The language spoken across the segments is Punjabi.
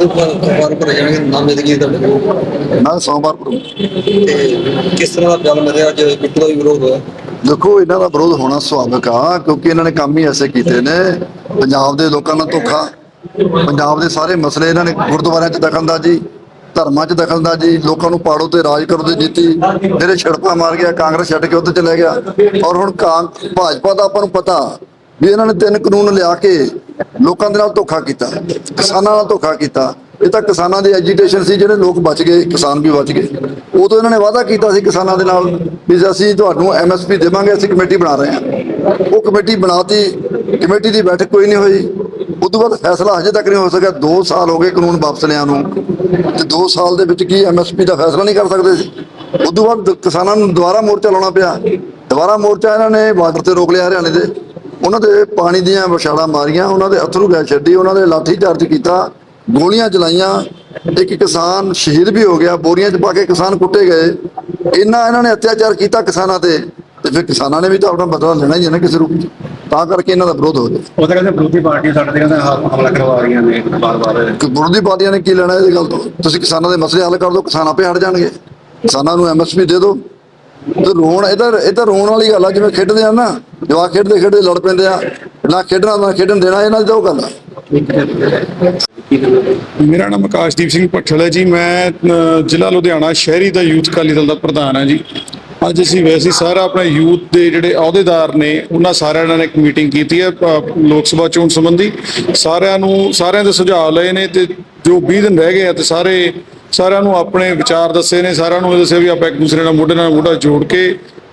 ਸੋਮਵਾਰ ਭਰੇ ਜਾਣਗੇ ਨਾਮੇ ਦੇ ਕੀ ਤੁਹਾਡੇ ਨਾ ਸੋਮਵਾਰ ਨੂੰ। ਤੇ ਕਿਸ ਤਰ੍ਹਾਂ ਦਾ ਜਲ ਮਿਲਿਆ ਅੱਜ? ਬਿੱਟੂ ਦਾ ਵੀ ਵਿਰੋਧ ਹੋਇਆ। ਦੇਖੋ ਇਹਨਾਂ ਦਾ ਵਿਰੋਧ ਹੋਣਾ ਸੁਭਾਵਿਕ ਆ ਕਿਉਂਕਿ ਇਹਨਾਂ ਨੇ ਕੰਮ ਹੀ ਐਸੇ ਕੀਤੇ ਨੇ। ਪੰਜਾਬ ਦੇ ਲੋਕਾਂ ਨਾਲ ਧੋਖਾ। ਪੰਜਾਬ ਦੇ ਸਾਰੇ ਮਸਲੇ ਇਹਨਾਂ ਨੇ ਗੁਰਦੁਆਰਿਆਂ 'ਚ ਦਖਲਅੰਦਾਜ਼ੀ ਧਰਮਾਂ 'ਚ ਦਖਲਅੰਦਾਜ਼ੀ ਲੋਕਾਂ ਨੂੰ ਪਾੜੋ ਤੇ ਰਾਜ ਕਰੋ ਦੀ ਨੀਤੀ ਮੇਰੇ ਛੜਪਾ ਮਾਰ ਗਿਆ ਕਾਂਗਰਸ ਛੱਡ ਕੇ ਉੱਥੇ ਚਲੇ ਗਿਆ। ਔਰ ਹੁਣ ਕਾਂ ਭਾਜਪਾ ਦਾ ਆਪਾਂ ਨੂੰ ਪਤਾ ਵੀ ਇਹਨਾਂ ਨੇ ਤਿੰਨ ਕਾਨੂੰਨ ਲਿਆ ਕੇ ਲੋਕਾਂ ਦੇ ਨਾਲ ਧੋਖਾ ਕੀਤਾ, ਕਿਸਾਨਾਂ ਨਾਲ ਧੋਖਾ ਕੀਤਾ। ਇਹ ਤਾਂ ਕਿਸਾਨਾਂ ਦੀ ਐਜੀਟੇਸ਼ਨ ਸੀ, ਜਿਹੜੇ ਲੋਕ ਬਚ ਗਏ, ਕਿਸਾਨ ਵੀ ਬਚ ਗਏ। ਉਦੋਂ ਇਹਨਾਂ ਨੇ ਵਾਅਦਾ ਕੀਤਾ ਸੀ ਕਿਸਾਨਾਂ ਦੇ ਨਾਲ ਵੀ ਅਸੀਂ ਤੁਹਾਨੂੰ ਐਮਐਸਪੀ ਦੇਵਾਂਗੇ, ਅਸੀਂ ਕਮੇਟੀ ਬਣਾ ਰਹੇ ਹਾਂ। ਉਹ ਕਮੇਟੀ ਬਣਾਤੀ, ਕਮੇਟੀ ਦੀ ਬੈਠਕ ਕੋਈ ਨਹੀਂ ਹੋਈ। ਉਦੋਂ ਬਾਅਦ ਫੈਸਲਾ ਹਜੇ ਤੱਕ ਨਹੀਂ ਹੋ ਸਕਿਆ। 2 ਸਾਲ ਹੋ ਗਏ ਕਾਨੂੰਨ ਵਾਪਸ ਲਿਆਂ ਨੂੰ। ਤੇ 2 ਸਾਲ ਦੇ ਵਿੱਚ ਕੀ ਐਮਐਸਪੀ ਦਾ ਫੈਸਲਾ ਨਹੀਂ ਕਰ ਸਕਦੇ ਸੀ? ਉਦੋਂ ਬਾਅਦ ਕਿਸਾਨਾਂ ਨੂੰ ਦੁਬਾਰਾ ਮੋਰਚਾ ਲਾਉਣਾ ਪਿਆ। ਦੁਬਾਰਾ ਮੋਰਚਾ ਇਹਨਾਂ ਨੇ ਬਾਰਡਰ ਤੇ ਰੋਕ ਲਿਆ ਹਰਿਆਣੇ ਦੇ। ਉਹਨਾਂ ਦੇ ਪਾਣੀ ਦੀਆਂ ਵਿਛਾੜਾਂ ਮਾਰੀਆਂ ਉਹਨਾਂ ਦੇ ਅਥਰੂ ਗੈਸ ਛੱਡੀ ਉਹਨਾਂ ਦੇ ਲਾਠੀ ਚਾਰਜ ਕੀਤਾ ਗੋਲੀਆਂ ਚਲਾਈਆਂ। ਇੱਕ ਕਿਸਾਨ ਸ਼ਹੀਦ ਵੀ ਹੋ ਗਿਆ ਬੋਰੀਆਂ 'ਚ ਪਾ ਕੇ ਕਿਸਾਨ ਕੁੱਟੇ ਗਏ। ਇੰਨਾ ਇਹਨਾਂ ਨੇ ਅਤਿਆਚਾਰ ਕੀਤਾ ਕਿਸਾਨਾਂ ਤੇ ਤੇ ਫਿਰ ਕਿਸਾਨਾਂ ਨੇ ਵੀ ਤਾਂ ਆਪਣਾ ਬਦਲਾ ਲੈਣਾ ਹੀ ਹੈ ਨਾ ਕਿਸੇ ਰੂਪ 'ਚ। ਤਾਂ ਕਰਕੇ ਇਹਨਾਂ ਦਾ ਵਿਰੋਧ ਹੋ ਰਿਹਾ। ਉਹ ਤਾਂ ਕਹਿੰਦੇ ਵਿਰੋਧੀ ਪਾਰਟੀ ਸਾਡੇ ਤੇ ਕਹਿੰਦੇ ਹਮਲਾ ਕਰਵਾ ਰਹੀਆਂ ਨੇ ਬਾਰ-ਬਾਰ। ਕਿ ਵਿਰੋਧੀ ਪਾਰਟੀਆਂ ਨੇ ਕੀ ਲੈਣਾ ਇਹਦੀ ਗੱਲ ਤੋਂ? ਤੁਸੀਂ ਕਿਸਾਨਾਂ ਦੇ ਮਸਲੇ ਹੱਲ ਕਰ ਦਿਓ ਕਿਸਾਨ ਆਪੇ ਹਟ ਜਾਣਗੇ। ਕਿਸਾਨਾਂ ਨੂੰ ਐਮਐਸਪੀ ਦੇ ਦਿਓ। ਤੇ ਰੋਣ, ਇਹ ਤਾਂ ਇਹ ਤਾਂ ਰੋਣ ਵਾਲੀ ਗੱਲ ਆ, ਜਿਵੇਂ ਖੇਡਦੇ ਆ ਨਾ, ਜਵਾਕ ਖੇਡਦੇ ਖੇਡਦੇ ਲੜ ਪੈਂਦੇ ਆ, ਨਾ ਖੇਡਣਾ, ਨਾ ਖੇਡਣ ਦੇਣਾ ਇਹਨਾਂ ਦੀ ਉਹ ਗੱਲ ਆ। ਮੇਰਾ ਨਾਮ ਆਕਾਸ਼ਦੀਪ ਸਿੰਘ ਭੱਠਲ ਹੈ ਜੀ, ਮੈਂ ਜ਼ਿਲ੍ਹਾ ਲੁਧਿਆਣਾ ਸ਼ਹਿਰੀ ਦਾ ਯੂਥ ਅਕਾਲੀ ਦਲ ਦਾ ਪ੍ਰਧਾਨ ਹਾਂ ਜੀ। ਅੱਜ ਅਸੀਂ ਵੈਸੇ ਸਾਰਾ ਆਪਣੇ ਯੂਥ ਦੇ ਜਿਹੜੇ ਅਹੁਦੇਦਾਰ ਨੇ, ਉਹਨਾਂ ਸਾਰਿਆਂ ਨਾਲ ਇੱਕ ਮੀਟਿੰਗ ਕੀਤੀ ਹੈ ਲੋਕ ਸਭਾ ਚੋਣ ਸੰਬੰਧੀ। ਸਾਰਿਆਂ ਨੂੰ, ਸਾਰਿਆਂ ਦੇ ਸੁਝਾਅ ਲਏ ਨੇ ਤੇ ਜੋ 20 ਦਿਨ ਰਹਿ ਗਏ ਆ ਤੇ ਸਾਰੇ ਸਾਰਿਆਂ ਨੂੰ ਆਪਣੇ ਵਿਚਾਰ ਦੱਸੇ ਨੇ, ਸਾਰਿਆਂ ਨੂੰ ਇਹ ਦੱਸਿਆ ਵੀ ਆਪਾਂ ਇੱਕ ਦੂਸਰੇ ਨਾਲ ਮੋਢੇ ਨਾਲ ਮੋਢਾ ਜੋੜ ਕੇ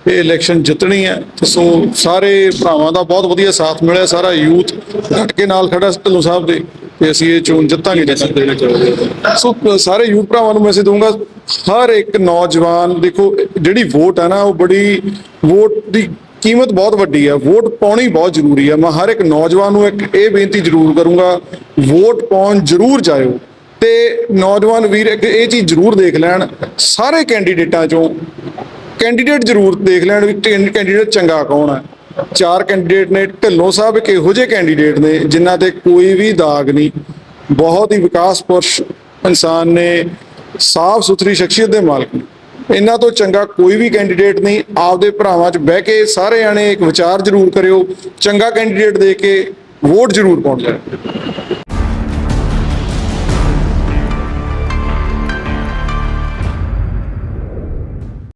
ਇਹ ਇਲੈਕਸ਼ਨ ਜਿੱਤਣੀ ਹੈ। ਤੇ ਸੋ ਸਾਰੇ ਭਰਾਵਾਂ ਦਾ ਬਹੁਤ ਵਧੀਆ ਸਾਥ ਮਿਲਿਆ, ਸਾਰਾ ਯੂਥ ਡਟ ਕੇ ਨਾਲ ਖੜਾ ਢਿੱਲੋਂ ਸਾਹਿਬ ਦੇ, ਤੇ ਅਸੀਂ ਇਹ ਚੋਣ ਜਿੱਤਾਂਗੇ ਮੈਸੇਜ ਸੋ ਸਾਰੇ ਯੂਥ ਭਰਾਵਾਂ ਨੂੰ ਮੈਸੇਜ ਦਊਂਗਾ, ਹਰ ਇੱਕ ਨੌਜਵਾਨ, ਦੇਖੋ ਜਿਹੜੀ ਵੋਟ ਹੈ ਨਾ, ਉਹ ਬੜੀ ਵੋਟ ਦੀ ਕੀਮਤ ਬਹੁਤ ਵੱਡੀ ਹੈ ਵੋਟ ਪਾਉਣੀ ਬਹੁਤ ਜ਼ਰੂਰੀ ਹੈ ਮੈਂ ਹਰ ਇੱਕ ਨੌਜਵਾਨ ਨੂੰ ਇੱਕ ਇਹ ਬੇਨਤੀ ਜ਼ਰੂਰ ਕਰੂੰਗਾ, ਵੋਟ ਪਾਉਣ ਜ਼ਰੂਰ ਜਾਇਓ। ਤੇ ਨੌਜਵਾਨ ਵੀਰ ਇੱਕ ਇਹ ਚੀਜ਼ ਜ਼ਰੂਰ ਦੇਖ ਲੈਣ, ਸਾਰੇ ਕੈਂਡੀਡੇਟਾਂ ਚੋਂ ਕੈਂਡੀਡੇਟ ਜ਼ਰੂਰ ਦੇਖ ਲੈਣ ਵੀ ਕੈਂਡੀਡੇਟ ਚੰਗਾ ਕੌਣ ਹੈ। ਚਾਰ ਕੈਂਡੀਡੇਟ ਨੇ, ਢਿੱਲੋਂ ਸਾਹਿਬ ਇੱਕ ਇਹੋ ਜਿਹੇ ਕੈਂਡੀਡੇਟ ਨੇ ਜਿਨ੍ਹਾਂ ਤੇ ਕੋਈ ਵੀ ਦਾਗ ਨਹੀਂ। ਬਹੁਤ ਹੀ ਵਿਕਾਸ ਪੁਰਸ਼ ਇਨਸਾਨ ਨੇ, ਸਾਫ਼ ਸੁਥਰੀ ਸ਼ਖਸੀਅਤ ਦੇ ਮਾਲਕ ਨੇ। ਇਹਨਾਂ ਤੋਂ ਚੰਗਾ ਕੋਈ ਵੀ ਕੈਂਡੀਡੇਟ ਨਹੀਂ। ਆਪਦੇ ਭਰਾਵਾਂ 'ਚ ਬਹਿ ਕੇ ਸਾਰੇ ਜਾਣੇ ਇੱਕ ਵਿਚਾਰ ਜ਼ਰੂਰ ਕਰਿਓ। ਚੰਗਾ ਕੈਂਡੀਡੇਟ ਦੇ ਕੇ ਵੋਟ ਜ਼ਰੂਰ ਪਾਉਣ